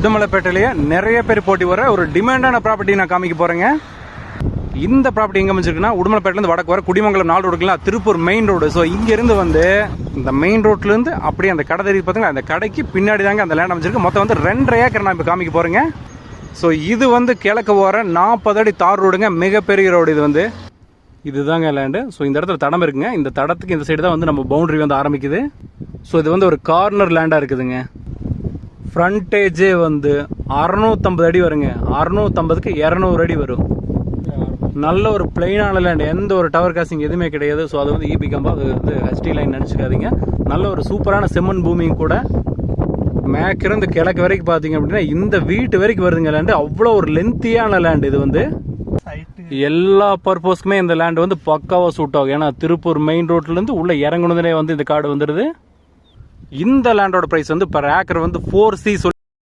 உடுமலைப்பேட்டையிலேயே நிறைய பேர் போட்டி வர ஒரு டிமாண்டான ப்ராப்பர்ட்டி நான் காமிக்க போகிறேங்க இந்த ப்ராப்பர்ட்டி எங்கே அமைச்சிருக்குன்னா உடுமலைப்பேட்டிலேருந்து வடக்கு வர குடிமங்கலம் நாலு ரோடுக்குலாம் திருப்பூர் மெயின் ரோடு ஸோ இங்கேருந்து வந்து இந்த மெயின் ரோட்லேருந்து அப்படியே அந்த கடை தெரியுது பார்த்தீங்களா அந்த கடைக்கு பின்னாடி தாங்க அந்த லேண்ட் அமைச்சிருக்கு மொத்தம் வந்து ரெண்டரை ஏக்கர் நான் இப்போ காமிக்க போகிறேங்க ஸோ இது வந்து கிழக்கு போகிற நாற்பது அடி தார் ரோடுங்க மிகப்பெரிய ரோடு இது வந்து. இதுதாங்க லேண்டு ஸோ இந்த இடத்துல தடம் இருக்குங்க. இந்த தடத்துக்கு இந்த சைடு தான் வந்து நம்ம பவுண்டரி வந்து ஆரம்பிக்குது. ஸோ இது வந்து ஒரு கார்னர் லேண்டாக இருக்குதுங்க. ஃப்ரண்டேஜே வந்து அறநூத்தம்பது அடி வருங்க. அறநூத்தம்பதுக்கு இரநூறு அடி வரும். நல்ல ஒரு பிளெயினான லேண்ட் எந்த ஒரு டவர் காசிங் எதுவுமே கிடையாது. ஸோ அது வந்து இபி கம்பா அது வந்து ஹெச்டி லைன் நினச்சிக்காதீங்க. நல்ல ஒரு சூப்பரான செம்மண் பூமியும் கூட மேற்கிருந்து கிழக்கு வரைக்கும் பார்த்தீங்க அப்படின்னா இந்த வீட்டு வரைக்கும் வருதுங்க லேண்டு அவ்வளோ ஒரு லென்த்தியான லேண்ட் இது வந்து. எல்லா பர்பஸ்க்குமே இந்த லேண்ட் வந்து பக்காவாக சூட் ஆகும். ஏன்னா திருப்பூர் மெயின் ரோட்லேருந்து உள்ள இறங்குனதுனே வந்து இந்த காடு வந்துடுது இந்த லேண்டோட ப்ரைஸ் வந்து பர் ஏக்கர் வந்து ஃபோர் சி சொல்லி